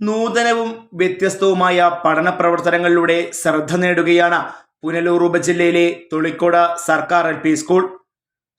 നൂതനവും വ്യത്യസ്തവുമായ പഠന പ്രവർത്തനങ്ങളിലൂടെ ശ്രദ്ധ നേടുകയാണ് പുനലൂർ ഉപജില്ലയിലെ തൊളിക്കോട് സർക്കാർ എൽ പി സ്കൂൾ.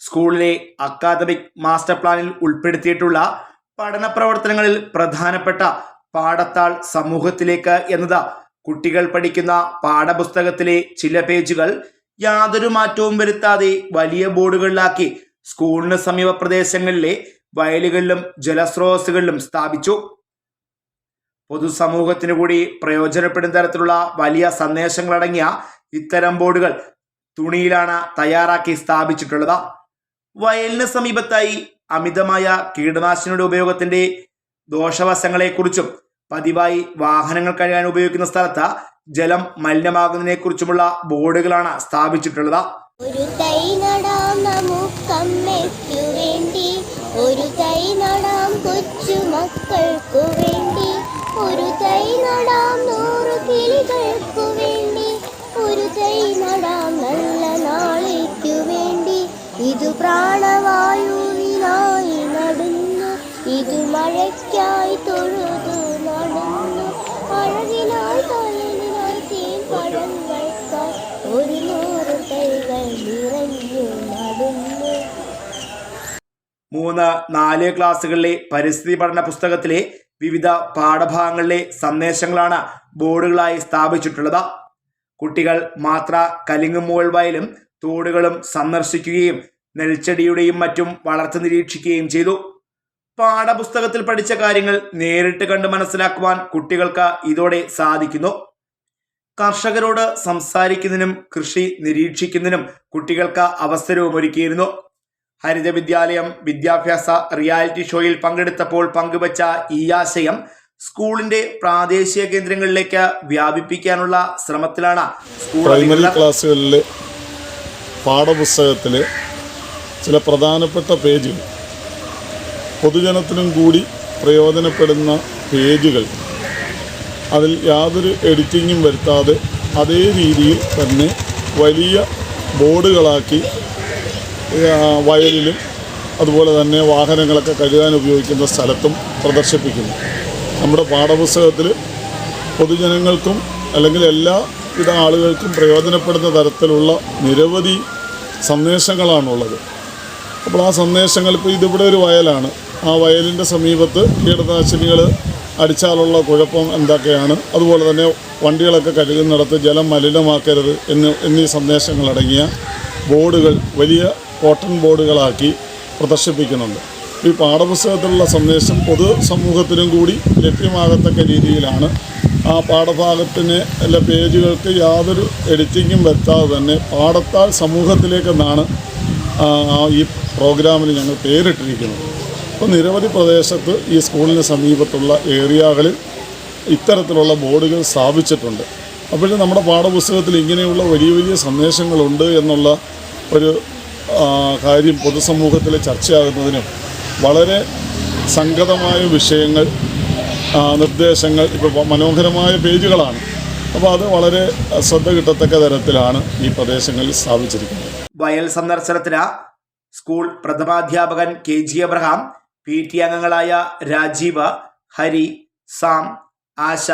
സ്കൂളിലെ അക്കാദമിക് മാസ്റ്റർ പ്ലാനിൽ ഉൾപ്പെടുത്തിയിട്ടുള്ള പഠന പ്രവർത്തനങ്ങളിൽ പ്രധാനപ്പെട്ട പാഠത്താൾ സമൂഹത്തിലേക്ക് എന്നത് കുട്ടികൾ പഠിക്കുന്ന പാഠപുസ്തകത്തിലെ ചില പേജുകൾ യാതൊരു മാറ്റവും വരുത്താതെ വലിയ ബോർഡുകളിലാക്കി സ്കൂളിന് സമീപ പ്രദേശങ്ങളിലെ വയലുകളിലും ജലസ്രോതസ്സുകളിലും സ്ഥാപിച്ചു. പൊതുസമൂഹത്തിനു കൂടി പ്രയോജനപ്പെടുന്ന തരത്തിലുള്ള വലിയ സന്ദേശങ്ങളടങ്ങിയ ഇത്തരം ബോർഡുകൾ തുണിയിലാണ് തയ്യാറാക്കി സ്ഥാപിച്ചിട്ടുള്ളത്. വയലിന് സമീപത്തായി അമിതമായ കീടനാശിനിയുടെ ഉപയോഗത്തിന്റെ ദോഷവശങ്ങളെക്കുറിച്ചും പതിവായി വാഹനങ്ങൾ കഴിയാൻ ഉപയോഗിക്കുന്ന സ്ഥലത്ത് ജലം മലിനമാകുന്നതിനെ കുറിച്ചുമുള്ള ബോർഡുകളാണ് സ്ഥാപിച്ചിട്ടുള്ളത്. ഒരു തൈ നടാം നമുക്കമ്മയ്ക്കു വേണ്ടി. ഒരു തൈ നടാം നടാം നൂറു കിളികൾക്കു വേണ്ടി. ഒരു തൈ നടാം നല്ല നാളേക്കു വേണ്ടി. ഇത് പ്രാണവായുവിനായി നടുന്നു. ഇത് മഴയ്ക്കായി തൊഴുതു നടന്നു. അഴകിനായി തൊഴിലിനായി തേൻ പഴങ്ങൾക്കായി ഒരു നൂറ് തൈകൾ നിറഞ്ഞു നടന്നു. മൂന്ന് നാല് ക്ലാസ്സുകളിലെ പരിസ്ഥിതി പഠന പുസ്തകത്തിലെ വിവിധ പാഠഭാഗങ്ങളിലെ സന്ദേശങ്ങളാണ് ബോർഡുകളായി സ്ഥാപിച്ചിട്ടുള്ളത്. കുട്ടികൾ മാത്ര കലിങ്ങുമൂൾ വയലും തോടുകളും സന്ദർശിക്കുകയും നെൽച്ചെടിയുടെയും മറ്റും വളർച്ച നിരീക്ഷിക്കുകയും ചെയ്തു. പാഠപുസ്തകത്തിൽ പഠിച്ച കാര്യങ്ങൾ നേരിട്ട് കണ്ട് മനസ്സിലാക്കുവാൻ കുട്ടികൾക്ക് ഇതോടെ സാധിക്കുന്നു. കർഷകരോട് സംസാരിക്കുന്നതിനും കൃഷി നിരീക്ഷിക്കുന്നതിനും കുട്ടികൾക്ക് അവസരവും ഒരുക്കിയിരുന്നു. ഹരിത വിദ്യാലയം വിദ്യാഭ്യാസ റിയാലിറ്റി ഷോയിൽ പങ്കെടുത്തപ്പോൾ പങ്കുവച്ച ഈ ആശയം സ്കൂളിന്റെ പ്രാദേശിക കേന്ദ്രങ്ങളിലേക്ക് വ്യാപിപ്പിക്കാനുള്ള ശ്രമത്തിലാണ് പ്രൈമറി. ക്ലാസ്സുകളിൽ പാഠപുസ്തകത്തിൽ ചില പ്രധാനപ്പെട്ട പേജുകൾ പൊതുജനത്തിനും കൂടി പ്രയോജനപ്പെടുന്ന പേജുകൾ അതിൽ യാതൊരു എഡിറ്റിങ്ങും വരുത്താതെ അതേ രീതിയിൽ തന്നെ വലിയ ബോർഡുകളാക്കി വയലിലും അതുപോലെ തന്നെ വാഹനങ്ങളൊക്കെ കഴുകാൻ ഉപയോഗിക്കുന്ന സ്ഥലത്തും പ്രദർശിപ്പിക്കുന്നു. നമ്മുടെ പാഠപുസ്തകത്തിൽ പൊതുജനങ്ങൾക്കും അല്ലെങ്കിൽ എല്ലാ വിധ ആളുകൾക്കും പ്രയോജനപ്പെടുന്ന തരത്തിലുള്ള നിരവധി സന്ദേശങ്ങളാണുള്ളത്. അപ്പോൾ ആ സന്ദേശങ്ങൾ ഇപ്പോൾ ഇതിവിടെ ഒരു വയലാണ്. ആ വയലിന്റെ സമീപത്ത് കീടനാശിനികൾ അടിച്ചാലുള്ള കുഴപ്പം എന്തൊക്കെയാണ്? അതുപോലെ തന്നെ വണ്ടികളൊക്കെ കഴുകുന്നിടത്ത് ജലം മലിനമാക്കരുത് എന്ന് എന്നീ സന്ദേശങ്ങളടങ്ങിയ ബോർഡുകൾ വലിയ കോട്ടൺ ബോർഡുകളാക്കി പ്രദർശിപ്പിക്കുന്നുണ്ട്. ഈ പാഠപുസ്തകത്തിലുള്ള സന്ദേശം പൊതു സമൂഹത്തിനും കൂടി ലഭ്യമാകത്തക്ക രീതിയിലാണ്. ആ പാഠഭാഗത്തിന് അല്ല പേജുകൾക്ക് യാതൊരു എഡിറ്റിങ്ങും വരുത്താതെ തന്നെ പാഠത്താൽ സമൂഹത്തിലേക്കെന്നാണ് ഈ പ്രോഗ്രാമിന് ഞങ്ങൾ പേരിട്ടിരിക്കുന്നത്. അപ്പോൾ നിരവധി പ്രദേശത്ത് ഈ സ്കൂളിന് സമീപത്തുള്ള ഏരിയകളിൽ ഇത്തരത്തിലുള്ള ബോർഡുകൾ സ്ഥാപിച്ചിട്ടുണ്ട്. അപ്പോൾ നമ്മുടെ പാഠപുസ്തകത്തിൽ ഇങ്ങനെയുള്ള വലിയ വലിയ സന്ദേശങ്ങളുണ്ട് എന്നുള്ള ഒരു കാര്യം പൊതുസമൂഹത്തിൽ ചർച്ചയാകുന്നതിനും വളരെ സംഗതമായ വിഷയങ്ങൾ നിർദ്ദേശങ്ങൾ ഇപ്പോൾ മനോഹരമായ പേജുകളാണ്. അപ്പോൾ അത് വളരെ ശ്രദ്ധ കിട്ടത്തക്ക തരത്തിലാണ് ഈ പ്രദേശങ്ങളിൽ സ്ഥാപിച്ചിരിക്കുന്നത്. വയൽ സന്ദർശനത്തിന് school പ്രഥമാധ്യാപകൻ K G Abraham P T അംഗങ്ങളായ രാജീവ് ഹരി സാം ആശ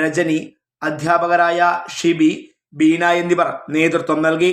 രജനി അധ്യാപകരായ ഷിബി ബീന എന്നിവർ നേതൃത്വം നൽകി.